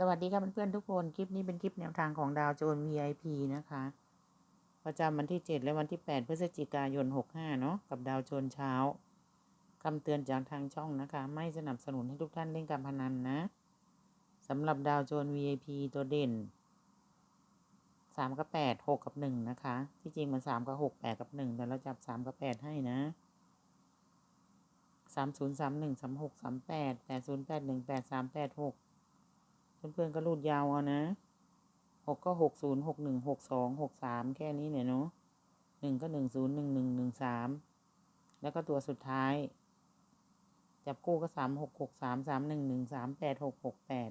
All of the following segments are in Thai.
สวัสดีครับเพื่อนๆทุกคน คลิปนี้เป็นคลิปแนวทางของดาวโจน VIP นะคะ ประจำวันที่ 7 และวันที่ 8 พฤศจิกายน 65 เนาะกับดาวโจนเช้าคำเตือนจากทางช่องนะคะ ไม่สนับสนุนให้ทุกท่านเล่นการพนันนะสำหรับดาวโจน VIP ตัวเด่น 3 กับ 8 6 กับ 1 นะคะ ที่จริงมัน 3 กับ 6 8 กับ 1 แต่เราจับ 3 กับ 8 ให้นะสามศูนย์สามหนึ่งสามหกสามแปดแปดศูนย์แปดหนึ่งแปดสามแปดหก เพื่อนๆก็รูดยาวเอานะหกก็หกศูนย์หกหนึ่งหกสองหกสามแค่นี้เนี่ยเนาะหนึ่งก็หนึ่งศูนย์หนึ่งหนึ่งหนึ่งสามแล้วก็ตัวสุดท้าย จับกู้ก็สามหกหกสามสามหนึ่งหนึ่งสามแปดหกหกแปด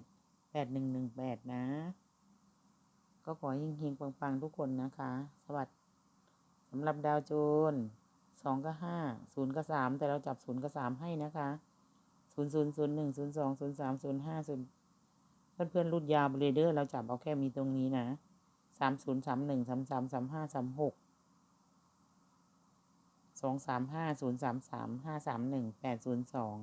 แปดหนึ่งหนึ่งแปดนะ ก็ขอยิงยิงปังๆทุกคนนะคะ สวัสดีสำหรับดาวโจนสองก็ห้าศูนย์ก็สามแต่เราจับศูนย์ก็สามให้นะคะศูนย์ศูนย์ศูนย์หนึ่งศูนย์สองศูนย์สามศูนย์ห้าศูนย์ เพื่อนเพื่อนรูดยาวไปเลยเด้อเราจับเอาแค่มีตรงนี้นะสามศูนย์สามหนึ่งสามสามสามห้าสามหกสองสามห้าศูนย์สามสามห้าสามหนึ่งแปดศูนย์สอง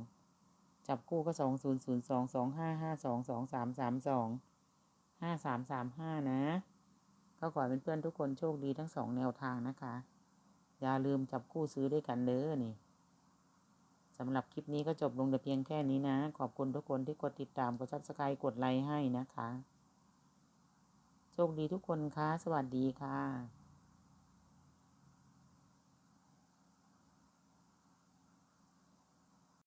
จับคู่ก็สองศูนย์ศูนย์สองสองห้าห้าสองสองสามสามสองห้าสามสามห้านะก็ขอเป็นเพื่อนๆทุกคนโชคดีทั้งสองแนวทางนะคะ อย่าลืมจับคู่ซื้อด้วยกันเด้อนี่ สำหรับคลิปนี้ก็จบลงแต่เพียงแค่นี้นะ ขอบคุณทุกคนที่กดติดตาม กดซับสไครต์กดไลค์ให้นะคะ โชคดีทุกคนค่ะ สวัสดีค่ะ